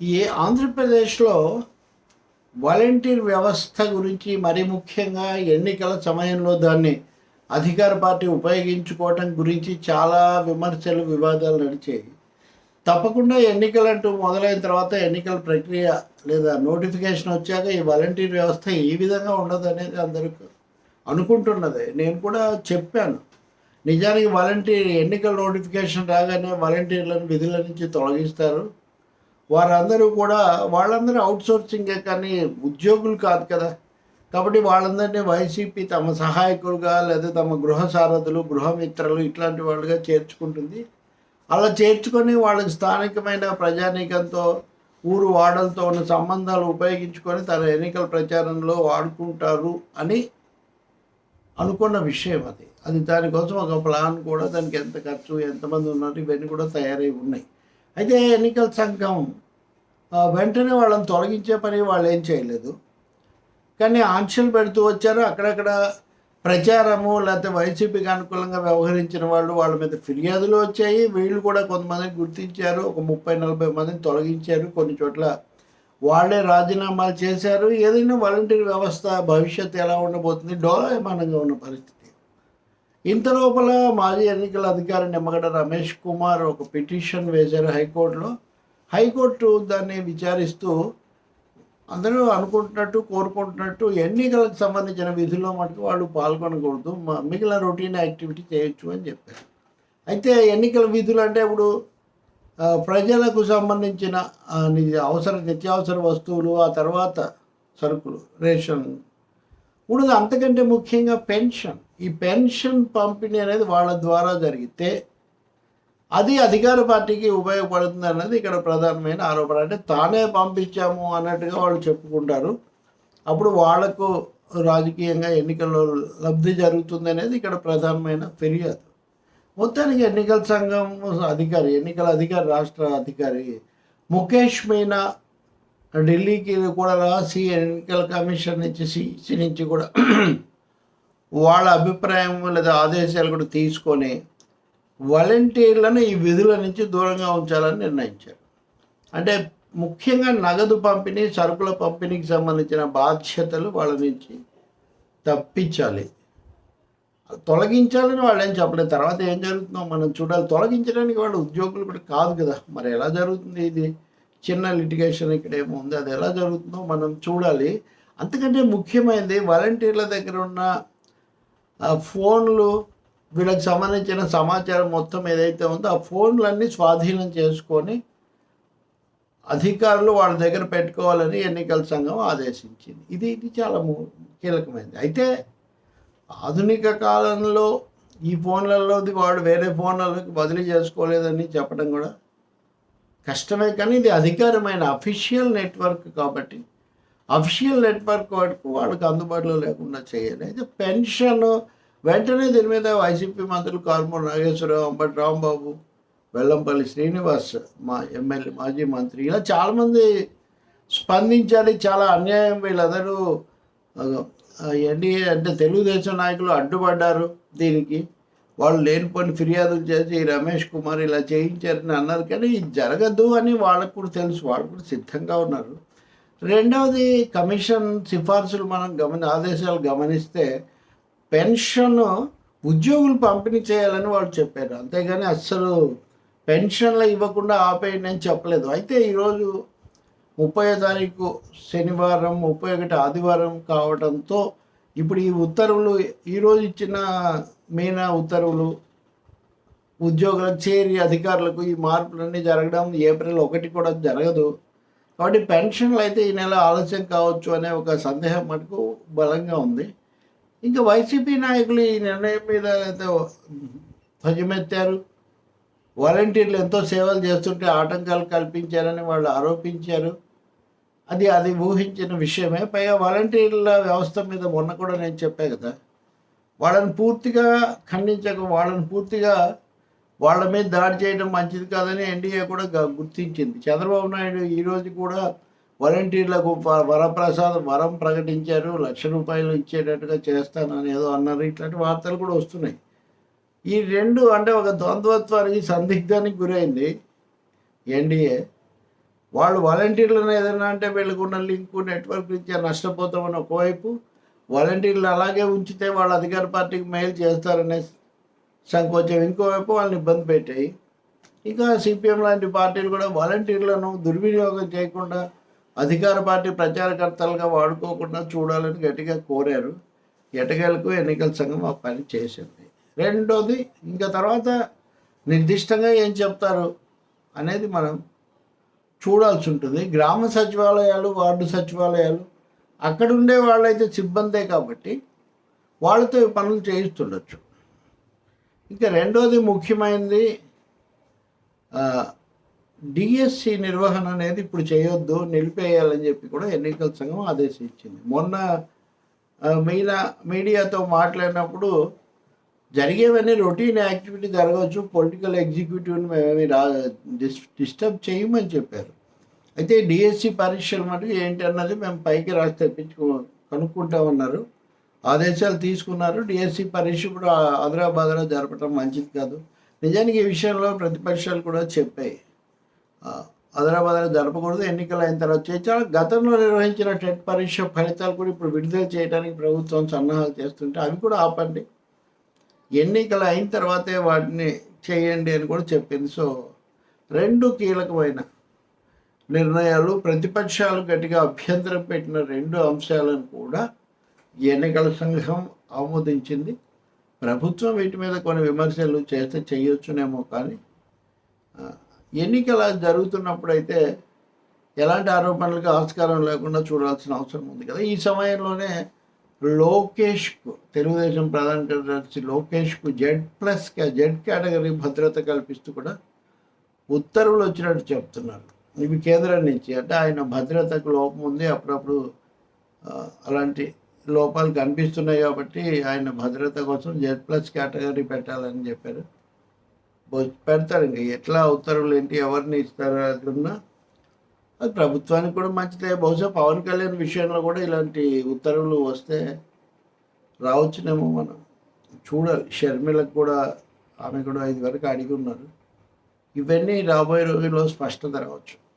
ఈ ఆంధ్రప్రదేశ్లో వాలంటీర్ వ్యవస్థ గురించి మరి ముఖ్యంగా ఎన్నికల సమయంలో దాన్ని అధికార పార్టీ ఉపయోగించుకోవటం గురించి చాలా విమర్శలు వివాదాలు నడిచాయి. తప్పకుండా ఎన్నికలంటూ మొదలైన తర్వాత ఎన్నికల ప్రక్రియ లేదా నోటిఫికేషన్ వచ్చాక ఈ వాలంటీర్ వ్యవస్థ ఈ విధంగా ఉండదు అనేది అందరూ అనుకుంటున్నది. నేను కూడా చెప్పాను. నిజానికి వాలంటీర్ ఎన్నికల నోటిఫికేషన్ రాగానే వాలంటీర్లను విధుల నుంచి తొలగిస్తారు. వారందరూ కూడా వాళ్ళందరూ అవుట్సోర్సింగే కానీ ఉద్యోగులు కాదు కదా. కాబట్టి వాళ్ళందరినీ వైసీపీ తమ సహాయకులుగా లేదా తమ గృహ సారథులు గృహమిత్రులు ఇట్లాంటి వాళ్ళుగా చేర్చుకుంటుంది. అలా చేర్చుకొని వాళ్ళకి స్థానికమైన ప్రజానీకంతో ఊరు వాడలతో ఉన్న సంబంధాలు ఉపయోగించుకొని తన ఎన్నికల ప్రచారంలో వాడుకుంటారు అని అనుకున్న విషయం అది. అది దానికోసం ఒక ప్లాన్ కూడా దానికి ఎంత ఖర్చు ఎంతమంది ఉన్నారు ఇవన్నీ కూడా తయారై ఉన్నాయి. అయితే ఎన్నికల సంఘం వెంటనే వాళ్ళని తొలగించే పని వాళ్ళు ఏం చేయలేదు. కానీ ఆంక్షలు పెడుతూ వచ్చారు. అక్కడక్కడ ప్రచారము లేకపోతే వైసీపీకి అనుకూలంగా వ్యవహరించిన వాళ్ళు వాళ్ళ మీద ఫిర్యాదులు వచ్చాయి. వీళ్ళు కూడా కొంతమందిని గుర్తించారు. ఒక ముప్పై నలభై మందిని తొలగించారు. కొన్ని చోట్ల వాళ్ళే రాజీనామాలు చేశారు. ఏదైనా వాలంటీర్ వ్యవస్థ భవిష్యత్తు ఎలా ఉండబోతుంది? డోలాయమానంగా ఉన్న పరిస్థితి? ఇంత లోపల మాజీ ఎన్నికల అధికారి నిమ్మగడ్డ రమేష్ కుమార్ ఒక పిటిషన్ వేశారు హైకోర్టులో. హైకోర్టు దాన్ని విచారిస్తూ అందరూ అనుకుంటున్నట్టు కోరుకుంటున్నట్టు ఎన్నికలకు సంబంధించిన విధుల్లో మటుకు వాళ్ళు పాల్గొనకూడదు. మ- మిగిలిన రొటీన్ యాక్టివిటీ చేయొచ్చు అని చెప్పారు. అయితే ఎన్నికల విధులు అంటే ఇప్పుడు ప్రజలకు సంబంధించిన అవసర నిత్యావసర వస్తువులు ఆ తర్వాత సరుకులు రేషన్ ఉన్నది అంతకంటే ముఖ్యంగా పెన్షన్. ఈ పెన్షన్ పంపిణీ అనేది వాళ్ళ ద్వారా జరిగితే అది అధికార పార్టీకి ఉపయోగపడుతుంది అన్నది ఇక్కడ ప్రధానమైన ఆరోపణ. అంటే తానే పంపించాము అన్నట్టుగా వాళ్ళు చెప్పుకుంటారు. అప్పుడు వాళ్ళకు రాజకీయంగా ఎన్నికల్లో లబ్ధి జరుగుతుంది అనేది ఇక్కడ ప్రధానమైన ఫిర్యాదు. మొత్తానికి ఎన్నికల సంఘం అధికారి ఎన్నికల అధికారి రాష్ట్ర అధికారి ముఖేష్ మీనా ఢిల్లీకి కూడా రాసి ఎన్నికల కమిషన్ నుంచి సిసి నుంచి కూడా వాళ్ళ అభిప్రాయం లేదా ఆదేశాలు కూడా తీసుకొని వాలంటీర్లను ఈ విధుల నుంచి దూరంగా ఉంచాలని నిర్ణయించారు. అంటే ముఖ్యంగా నగదు పంపిణీ సరుకుల పంపిణీకి సంబంధించిన బాధ్యతలు వాళ్ళ నుంచి తప్పించాలి. తొలగించాలని వాళ్ళు ఏం చెప్పలేదు. తర్వాత ఏం జరుగుతుందో మనం చూడాలి. తొలగించడానికి వాళ్ళు ఉద్యోగులు కూడా కాదు కదా. మరి ఎలా జరుగుతుంది ఇది? చిన్న లిటిగేషన్ ఇక్కడ ఏమో ఉంది. అది ఎలా జరుగుతుందో మనం చూడాలి. అంతకంటే ముఖ్యమైనది వాలంటీర్ల దగ్గర ఉన్న ఫోన్లు వీళ్ళకి సంబంధించిన సమాచారం మొత్తం ఏదైతే ఉందో ఆ ఫోన్లన్నీ స్వాధీనం చేసుకొని అధికారులు వాళ్ళ దగ్గర పెట్టుకోవాలని ఎన్నికల సంఘం ఆదేశించింది. ఇది ఇది చాలా ము- కీలకమైనది. అయితే ఆధునిక కాలంలో ఈ ఫోన్లలోది వాడు వేరే ఫోన్లలోకి బదిలీ చేసుకోలేదని చెప్పడం కూడా కష్టమే కానీ ఇది అధికారమైన అఫీషియల్ నెట్వర్క్ కాబట్టి అఫీషియల్ నెట్వర్క్ వరకు వాళ్ళకి అందుబాటులో లేకుండా చేయాలి అయితే పెన్షన్ వెంటనే దీని మీద వైసీపీ మంత్రులు కారుమూరి నాగేశ్వరరావు అంబటి రాంబాబు వెల్లంపల్లి శ్రీనివాస్ మా ఎమ్మెల్యే మాజీ మంత్రి ఇలా చాలామంది స్పందించాలి చాలా అన్యాయం వీళ్ళందరూ ఎన్డీఏ అంటే తెలుగుదేశం నాయకులు అడ్డుపడ్డారు దీనికి. వాళ్ళు లేనిపోయిన ఫిర్యాదులు చేసి రమేష్ కుమార్ ఇలా చేయించారని అన్నారు కానీ ఇది జరగదు అని వాళ్ళకు కూడా తెలుసు వాళ్ళు కూడా సిద్ధంగా ఉన్నారు. రెండవది కమిషన్ సిఫార్సులు మనం గమని ఆదేశాలు గమనిస్తే పెన్షన్ ఉద్యోగులు పంపిణీ చేయాలని వాళ్ళు చెప్పారు. అంతేగాని అస్సలు పెన్షన్లు ఇవ్వకుండా ఆపేయండి అని చెప్పలేదు. అయితే ఈరోజు ముప్పై తారీఖు శనివారం ముప్పై ఒకటి ఆదివారం కావడంతో ఇప్పుడు ఈ ఉత్తర్వులు ఈరోజు ఇచ్చిన మీనా ఉత్తర్వులు ఉద్యోగులకు చేరి అధికారులకు ఈ మార్పులన్నీ జరగడం ఏప్రిల్ ఒకటి కూడా జరగదు. కాబట్టి పెన్షన్లు అయితే ఈ నెల ఆలస్యం కావచ్చు అనే ఒక సందేహం మనకు బలంగా ఉంది. ఇంకా వైసీపీ నాయకులు ఈ నిర్ణయం మీద అయితే ధ్వజమెత్తారు. వాలంటీర్లు ఎంతో సేవలు చేస్తుంటే ఆటంకాలు కల్పించారని వాళ్ళు ఆరోపించారు. అది అది ఊహించిన విషయమే. పైగా వాలంటీర్ల వ్యవస్థ మీద మొన్న కూడా నేను చెప్పాను కదా. వాళ్ళని పూర్తిగా ఖండించక వాళ్ళని పూర్తిగా వాళ్ళ మీద దాడి చేయడం మంచిది కాదని ఎన్డీఏ కూడా గుర్తించింది. చంద్రబాబు నాయుడు ఈరోజు కూడా వాలంటీర్లకు వ- వరప్రసాదం వరం ప్రకటించారు లక్ష రూపాయలు ఇచ్చేటట్టుగా చేస్తానని ఏదో అన్నారు. ఇట్లాంటి వార్తలు కూడా వస్తున్నాయి. ఈ రెండు అంటే ఒక ద్వంద్వత్వానికి సందిగ్ధానికి గురైంది ఎన్డీఏ. వాళ్ళు వాలంటీర్లను ఏదైనా అంటే వీళ్ళకున్న లింక్ నెట్వర్క్ రీత్యా నష్టపోతామని ఒకవైపు వాలంటీర్లు అలాగే ఉంచితే వాళ్ళు అధికార పార్టీకి మెయిల్ చేస్తారనే సంకోచం. ఇంకోవైపు వాళ్ళని ఇబ్బంది పెట్టాయి. ఇంకా సిపిఎం లాంటి పార్టీలు కూడా వాలంటీర్లను దుర్వినియోగం చేయకుండా అధికార పార్టీ ప్రచారకర్తలుగా వాడుకోకుండా చూడాలని గట్టిగా కోరారు. ఎటకేలకు ఎన్నికల సంఘం ఆ పని చేసింది. రెండోది ఇంకా తర్వాత నిర్దిష్టంగా ఏం చెప్తారు అనేది మనం చూడాల్సి ఉంటుంది. గ్రామ సచివాలయాలు వార్డు సచివాలయాలు అక్కడ ఉండే వాళ్ళైతే సిబ్బందే కాబట్టి వాళ్ళతో పనులు చేయిస్తుండొచ్చు. ఇంకా రెండోది ముఖ్యమైనది డిఎస్సి నిర్వహణ అనేది ఇప్పుడు చేయొద్దు నిలిపేయాలని చెప్పి కూడా ఎన్నికల సంఘం ఆదేశించింది. మొన్న మీనా మీడియాతో మాట్లాడినప్పుడు జరిగేవన్నీ రొటీన్ యాక్టివిటీ జరగవచ్చు పొలిటికల్ ఎగ్జిక్యూటివ్ని మేమేమి రా డిస్టర్బ్ చేయమని చెప్పారు. అయితే డిఎస్సి పరీక్షలు మటుకు ఏంటి అన్నది మేము పైకి రాసి తెప్పించుకో కనుక్కుంటామన్నారు ఆదేశాలు తీసుకున్నారు. డిఎస్సి పరీక్ష కూడా ఆదరాబాదరా జరపడం మంచిది కాదు. నిజానికి ఈ విషయంలో ప్రతిపక్షాలు కూడా చెప్పాయి. అదరాబాదరా జరపకూడదు. ఎన్నికలు అయిన తర్వాత చేయాలి గతంలో నిర్వహించిన టెట్ పరీక్ష ఫలితాలు కూడా ఇప్పుడు విడుదల చేయడానికి ప్రభుత్వం సన్నాహాలు చేస్తుంటే అవి కూడా ఆపండి. ఎన్నికలు అయిన తర్వాతే వాటిని చేయండి అని కూడా చెప్పింది. సో రెండు కీలకమైన నిర్ణయాలు ప్రతిపక్షాలు గట్టిగా అభ్యంతరం పెట్టిన రెండు అంశాలను కూడా ఎన్నికల సంఘం ఆమోదించింది. ప్రభుత్వం వీటి మీద కొన్ని విమర్శలు చేస్తే చేయొచ్చునేమో కానీ ఎన్నికల జరుగుతున్నప్పుడైతే ఎలాంటి ఆరోపణలకు ఆస్కారం లేకుండా చూడాల్సిన అవసరం ఉంది కదా. ఈ సమయంలోనే లోకేష్కు తెలుగుదేశం ప్రధాన కార్యదర్శి లోకేష్కు జెడ్ ప్లస్ జెడ్ కేటగిరీ భద్రత కల్పిస్తూ కూడా ఉత్తర్వులు వచ్చినట్టు చెప్తున్నారు. ఇవి కేంద్రం నుంచి అంటే ఆయన భద్రతకు లోపం ఉంది అప్పుడప్పుడు అలాంటి లోపాలు కనిపిస్తున్నాయి కాబట్టి ఆయన భద్రత కోసం జెడ్ ప్లస్ కేటగిరీ పెట్టాలని చెప్పారు. పెడతారు ఇంకా. ఎట్లా ఉత్తర్వులు ఏంటి ఎవరిని ఇస్తారు అట్లున్నా అది ప్రభుత్వానికి కూడా మంచిదే. బహుశా పవన్ కళ్యాణ్ విషయంలో కూడా ఇలాంటి ఉత్తర్వులు వస్తే రావచ్చునేమో మనం చూడాలి. షర్మిలకు కూడా ఆమె కూడా ఐదు వరకు అడిగి ఉన్నారు. ఇవన్నీ రాబోయే రోజుల్లో స్పష్టత రావచ్చు.